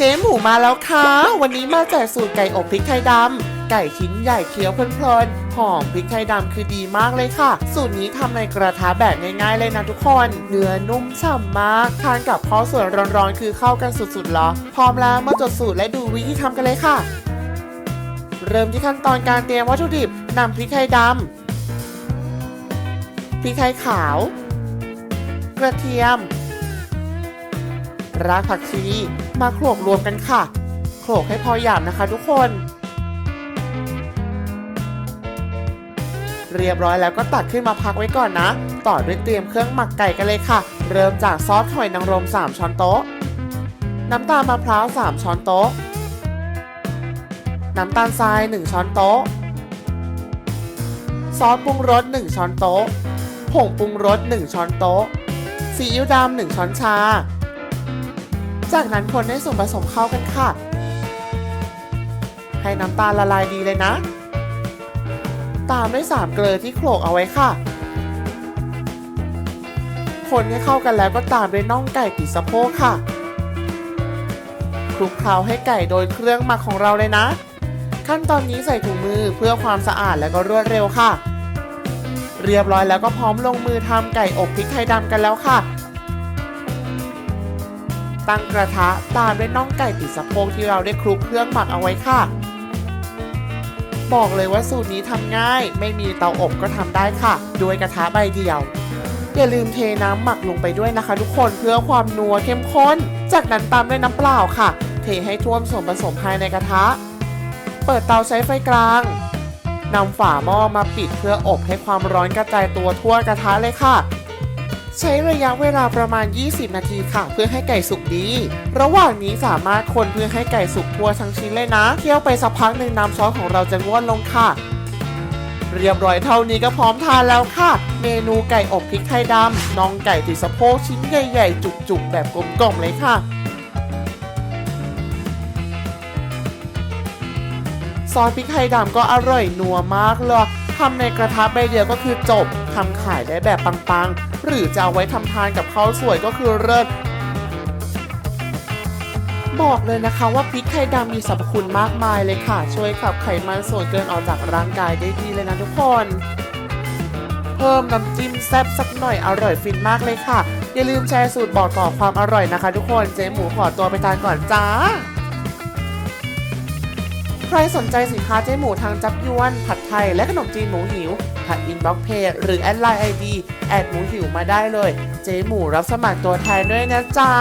เจ๊หมูมาแล้วค่ะ วันนี้มาแจกสูตรไก่อบพริกไทยดำ ไก่ชิ้นใหญ่เคี้ยวเพลินๆ หอมพริกไทยดำคือดีมากเลยค่ะ สูตรนี้ทำในกระทะแบบง่ายๆเลยนะทุกคน เนื้อนุ่มฉ่ำมาก ทานกับข้าวสวยร้อนๆ คือเข้ากันสุดๆเหรอ พร้อมแล้วมาจดสูตรและดูวิธีทำกันเลยค่ะ เริ่มที่ขั้นตอนการเตรียมวัตถุดิบนำพริกไทยดำ พริกไทยขาว กระเทียม รากผักชีมาโขลกรวมกันค่ะ โขลกให้พอหยาบนะคะทุกคน เรียบร้อยแล้วก็ตักขึ้นมาพักไว้ก่อนนะ ต่อด้วยเตรียมเครื่องหมักไก่กันเลยค่ะ เริ่มจากซอสหอยนางรม 3 ช้อนโต๊ะ น้ำตาลมะพร้าว 3 ช้อนโต๊ะ น้ำตาลทราย 1 ช้อนโต๊ะ ซอสปรุงรส 1 ช้อนโต๊ะ ผงปรุงรส 1 ช้อนโต๊ะซีอิ๊วดำ1ช้อนชา จากนั้นคนให้ส่วนผสมเข้ากันค่ะ ให้น้ำตาลละลายดีเลยนะ ตามด้วยสามเกลือที่โขลกเอาไว้ค่ะ คนให้เข้ากันแล้วก็ตามด้วยน่องไก่ติดสะโพกค่ะคลุกเคล้าให้ไก่โดยเครื่องหมักของเราเลยนะ ขั้นตอนนี้ใส่ถุงมือเพื่อความสะอาดและก็รวดเร็วค่ะ เรียบร้อยแล้วก็พร้อมลงมือทำไก่อบพริกไทยดำกันแล้วค่ะ ตั้งกระทะตามด้วยน่องไก่ติดสะโพกที่เราได้คลุกเครื่องหมักเอาไว้ค่ะ บอกเลยว่าสูตรนี้ทำง่าย ไม่มีเตาอบก็ทำได้ค่ะ ด้วยกระทะใบเดียว อย่าลืมเทน้ำหมักลงไปด้วยนะคะ ทุกคนเพื่อความนัวเข้มข้น จากนั้นตามด้วยน้ำเปล่าค่ะ เทให้ท่วมส่วนผสมภายในกระทะ เปิดเตาใช้ไฟกลางนำฝาหม้อมาปิดเพื่ออบให้ความร้อนกระจายตัวทั่วกระทะเลยค่ะ ใช้ระยะเวลาประมาณ 20 นาทีค่ะ เพื่อให้ไก่สุกดี ระหว่างนี้สามารถคนเพื่อให้ไก่สุกทั่วทั้งชิ้นเลยนะ เคี่ยวไปสักพักหนึ่งน้ำซอสของเราจะงวดลงค่ะ เรียบร้อยเท่านี้ก็พร้อมทานแล้วค่ะ เมนูไก่อบพริกไทยดำน่องไก่ติดสะโพกชิ้นใหญ่ๆ จุกๆ แบบกลมๆเลยค่ะซอสพริกไทยดำก็อร่อยนัวมากเลย ทำในกระทะใบเดียวก็คือจบทำขายได้แบบปังๆ หรือจะเอาไว้ทำทานกับข้าวสวยก็คือเลิศบอกเลยนะคะว่าพริกไทยดำมีสรรพคุณมากมายเลยค่ะ ช่วยขับไขมันส่วนเกินออกจากร่างกายได้ดีเลยนะทุกคน เพิ่มน้ำจิ้มแซ่บสักหน่อยอร่อยฟินมากเลยค่ะ อย่าลืมแชร์สูตรบอกต่อความอร่อยนะคะ ทุกคนเจ๊หมูขอตัวไปทานก่อนจ้า ใครสนใจสินค้าเจ๊หมูทางจับยวน ผัดไทย และขนมจีนหมูหิวผ่านอินบ็อกเพจหรือแอดไลน์ไอดีแอดหมูหิวมาได้เลย เจ๊หมูรับสมัครตัวแทนด้วยนะจ๊ะ